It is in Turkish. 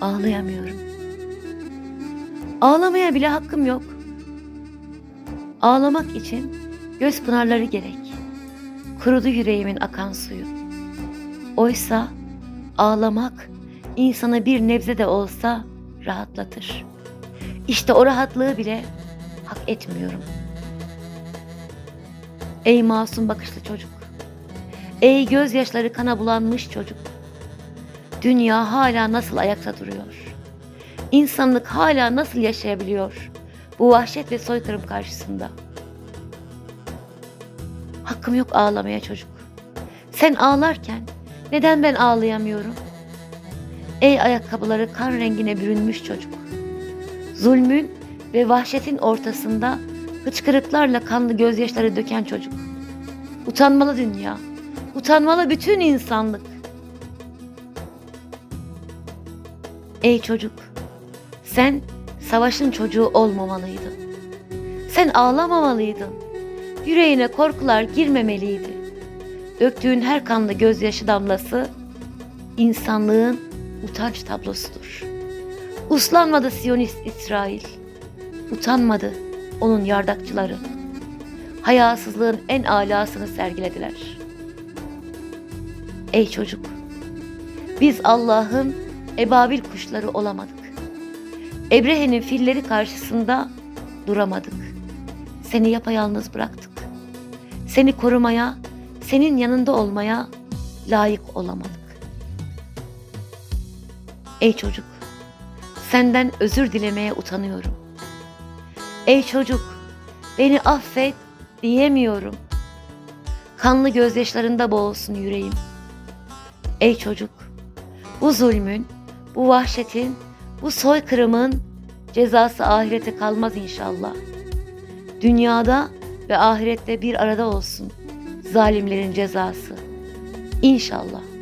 Ağlayamıyorum. Ağlamaya bile hakkım yok. Ağlamak için göz pınarları gerek. Kurudu yüreğimin akan suyu. Oysa ağlamak insanı bir nebze de olsa rahatlatır. İşte o rahatlığı bile hak etmiyorum. Ey masum bakışlı çocuk. Ey gözyaşları kana bulanmış çocuk. Dünya hala nasıl ayakta duruyor? İnsanlık hala nasıl yaşayabiliyor bu vahşet ve soykırım karşısında? Hakkım yok ağlamaya çocuk. Sen ağlarken neden ben ağlayamıyorum? Ey ayakkabıları kan rengine bürünmüş çocuk. Zulmün ve vahşetin ortasında hıçkırıklarla kanlı gözyaşları döken çocuk. Utanmalı dünya. Utanmalı bütün insanlık. Ey çocuk, sen savaşın çocuğu olmamalıydın. Sen ağlamamalıydın. Yüreğine korkular girmemeliydi. Döktüğün her kanlı gözyaşı damlası insanlığın utanç tablosudur. Uslanmadı Siyonist İsrail. Utanmadı onun yardakçıları. Hayasızlığın en alasını sergilediler. Ey çocuk, biz Allah'ın ebabil kuşları olamadık. Ebrehe'nin filleri karşısında duramadık. Seni yapayalnız bıraktık. Seni korumaya, senin yanında olmaya layık olamadık. Ey çocuk, senden özür dilemeye utanıyorum. Ey çocuk, beni affet diyemiyorum. Kanlı gözyaşlarında boğulsun yüreğim. Ey çocuk, bu zulmün, bu vahşetin, bu soykırımın cezası ahirete kalmaz inşallah. Dünyada ve ahirette bir arada olsun zalimlerin cezası. İnşallah.